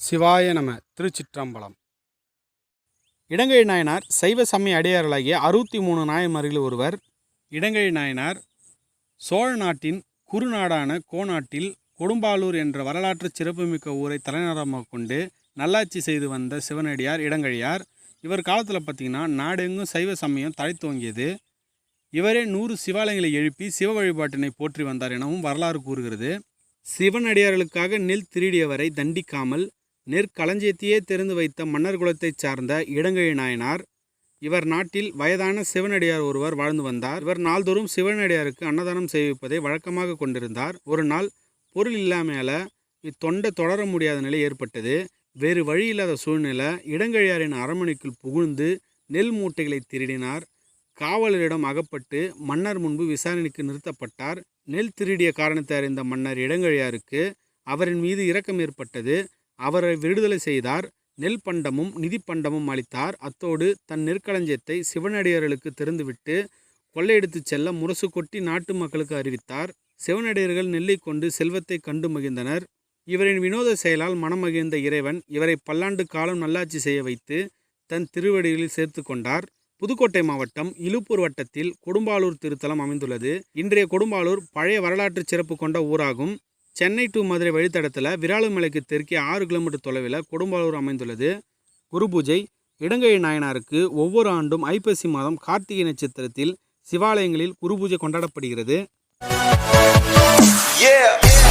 சிவாய நம திருச்சிற்றம்பலம். இடங்கை நாயனார் சைவ சமய அடியார்களாகிய அறுபத்தி மூணு நாயன்மார்களில் ஒருவர். இடங்கை நாயனார் சோழ நாட்டின் குறுநாடான கோநாட்டில் கொடும்பாலூர் என்ற வரலாற்று சிறப்புமிக்க ஊரை தலைநகரமாக கொண்டு நல்லாட்சி செய்து வந்த சிவனடியார் இடங்கழியார். இவர் காலத்தில் பார்த்திங்கன்னா நாடெங்கும் சைவ சமயம் தழைத்துவங்கியது இவரே நூறு சிவாலயங்களை எழுப்பி சிவ வழிபாட்டினை போற்றி வந்தார் எனவும் வரலாறு கூறுகிறது. சிவனடியார்களுக்காக நெல் திருடியவரை தண்டிக்காமல் நெற்களஞ்சியத்தையே தெரிந்து வைத்த மன்னர் குலத்தைச் சார்ந்த இடங்கழி நாயனார். இவர் நாட்டில் வயதான சிவனடியார் ஒருவர் வாழ்ந்து வந்தார். இவர் நாள்தோறும் சிவனடியாருக்கு அன்னதானம் செய்விப்பதை வழக்கமாக கொண்டிருந்தார். ஒரு நாள் பொருள் இல்லாமையால இத்தொண்டை தொடர முடியாத நிலை ஏற்பட்டது. வேறு வழி இல்லாத சூழ்நிலை இடங்கழியாரின் அரண்மனைக்குள் புகுந்து நெல் மூட்டைகளை திருடினார். காவலரிடம் அகப்பட்டு மன்னர் முன்பு விசாரணைக்கு நிறுத்தப்பட்டார். நெல் திருடிய காரணத்தை அறிந்த மன்னர் இடங்கழியாருக்கு அவரின் மீது இரக்கம் ஏற்பட்டது அவரை விடுதலை செய்தார். நெல் பண்டமும் நிதி பண்டமும் அளித்தார். அத்தோடு தன் நெற்களஞ்சியத்தை சிவனடியார்களுக்கு திறந்துவிட்டு கொள்ளையடித்துச் செல்ல முரசு கொட்டி நாட்டு மக்களுக்கு அறிவித்தார். சிவனடியர்கள் நெல்லை கொண்டு செல்வத்தை கண்டு மகிழ்ந்தனர். இவரின் வினோத செயலால் மனமகிழ்ந்த இறைவன் இவரை பல்லாண்டு காலம் நல்லாட்சி செய்ய வைத்து தன் திருவடிகளில் சேர்த்து கொண்டார். புதுக்கோட்டை மாவட்டம் இலுப்பூர் வட்டத்தில் கொடும்பாலூர் திருத்தலம் அமைந்துள்ளது. இன்றைய கொடும்பாலூர் பழைய வரலாற்று சிறப்பு கொண்ட ஊராகும். சென்னை டு மதுரை வழித்தடத்தில் விராலிமலைக்கு தெற்கே ஆறு கிலோமீட்டர் தொலைவில் கொடும்பாலூர் அமைந்துள்ளது. குரு பூஜை. இடங்கழி நாயனாருக்கு ஒவ்வொரு ஆண்டும் ஐப்பசி மாதம் கார்த்திகை நட்சத்திரத்தில் சிவாலயங்களில் குரு பூஜை கொண்டாடப்படுகிறது. Yeah.